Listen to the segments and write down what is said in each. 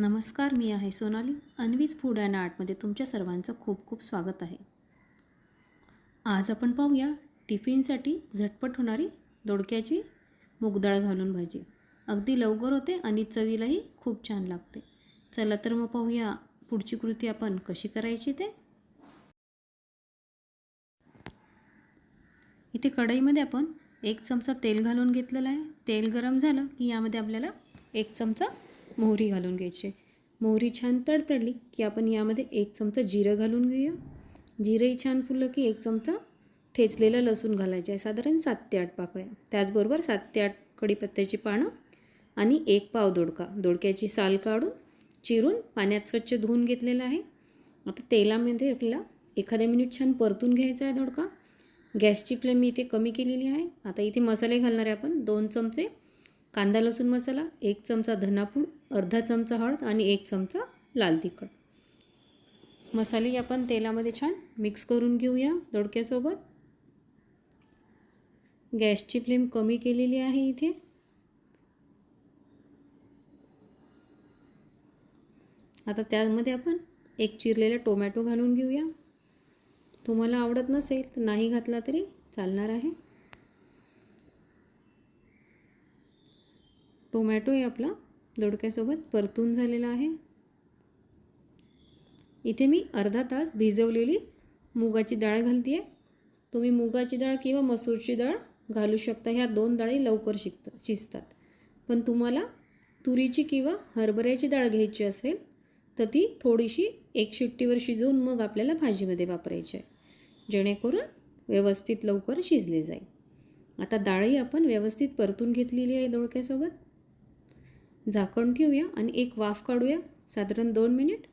नमस्कार मी आहे सोनाली. अन्वीज फूड अँड आर्टमध्ये तुमच्या सर्वांचं खूप खूप स्वागत आहे. आज आपण पाहूया टिफिनसाठी झटपट होणारी दोडक्याची मूगडाळ घालून भाजी. अगदी लवकर होते आणि चवीलाही खूप छान लागते. चला तर मग पाहूया पुढची कृती आपण कशी करायची ते. इथे कढईमध्ये आपण एक चमचा तेल घालून घेतलेलं आहे. तेल गरम झालं की यामध्ये आपल्याला एक चमचा मोहरी घालून घ्यायची. मोहरी छान तडतडली की आपण यामध्ये एक चमचा जिरं घालून घेऊया. जिरंही छान फुललं की एक चमचा ठेचलेलं लसूण घालायचं आहे. साधारण सात ते आठ पाकळ्या. त्याचबरोबर सात ते आठ कढीपत्त्याची पानं आणि एक पाव दोडका. दोडक्याची साल काढून चिरून पाण्यात स्वच्छ धुवून घेतलेलं आहे. आता तेलामध्ये आपल्याला एखाद्या मिनिट छान परतून घ्यायचा आहे दोडका. गॅसची फ्लेम मी इथे कमी केलेली आहे. आता इथे मसाले घालणार आहे आपण. दोन चमचे कांदा लसूण मसाला एक चमचा धनापूड अर्धा चमचा हळद आणि एक चमचा लाल तिखट. मसाले आपण तेलामध्ये छान मिक्स करून घेऊया दोडक्यासोबत. गॅसची फ्लेम कमी केलेली आहे इथे. आता त्यामध्ये आपण एक चिरलेला टोमॅटो घालून घेऊया. तुम्हाला आवडत नसेल तर नाही घातला तरी चालणार आहे. टोमॅटोही आपला दोडक्यासोबत परतून झालेला आहे. इथे मी अर्धा तास भिजवलेली मुगाची डाळ घालते आहे तुम्ही मुगाची डाळ किंवा मसूरची डाळ घालू शकता. ह्या दोन डाळी लवकर शिकता शिजतात. पण तुम्हाला तुरीची किंवा हरभऱ्याची डाळ घ्यायची असेल तर ती थोडीशी एक शिट्टीवर शिजवून मग आपल्याला भाजीमध्ये वापरायची आहे. जेणेकरून व्यवस्थित लवकर शिजले जाईल. आता डाळही आपण व्यवस्थित परतून घेतलेली आहे दोडक्यासोबत. झाकण ठेवूया आणि एक वाफ काढूया. साधारण दोन मिनिट.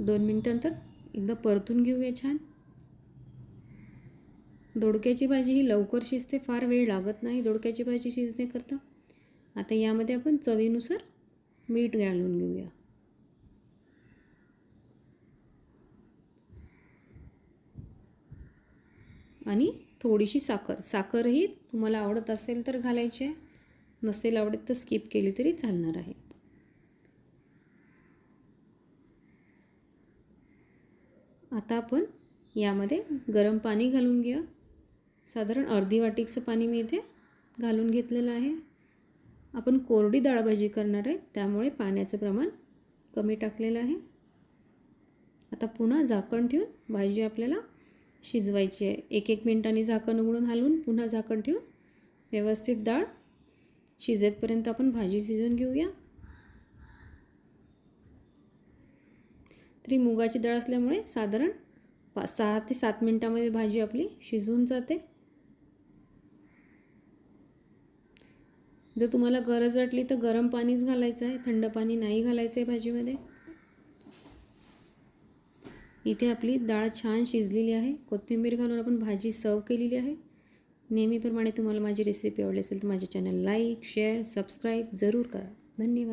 दोन मिनिटांतर एकदा परतून घेऊया छान. दोडक्याची भाजी ही लवकर शिजते फार वेळ लागत नाही दोडक्याची भाजी शिजण्याकरता. आता यामध्ये आपण चवीनुसार मीठ घालून घेऊया. आणि थोडीशी साखर. साखरही तुम्हाला आवडत असेल तर घालायची आहे. नसेल आवडत तर स्किप केली तरी चालणार आहे. आता आपण यामध्ये गरम पाणी घालून घ्या साधारण अर्धी वाटीचं पाणी मी इथे घालून घेतलेलं आहे. आपण कोरडी डाळभाजी करणार आहे त्यामुळे पाण्याचं प्रमाण कमी टाकलेलं आहे. आता पुन्हा झाकण ठेवून भाजी आपल्याला शिजवायची. आहे एक एक मिनटांनी झाकण उघडून हलवून पुन्हा झाकण ठेवून व्यवस्थित डाळ शिजेतपर्यंत आपण भाजी शिजवून घेऊया. तरी मुगाची डाळ असल्यामुळे साधारण पा सहा ते सात मिनटामध्ये भाजी आपली शिजवून जाते. जर तुम्हाला गरज वाटली तर गरम पाणीच घालायचं आहे. थंड पाणी नाही घालायचं आहे भाजीमध्ये. इथे आपली डाळ छान शिजलेली आहे. कोथिंबीर घालून आपण भाजी सर्व केलेली आहे. नेहमीप्रमाणे तुम्हाला माझी रेसिपी आवडली असेल तर माझ्या चॅनल लाईक शेअर सबस्क्राईब जरूर करा. धन्यवाद.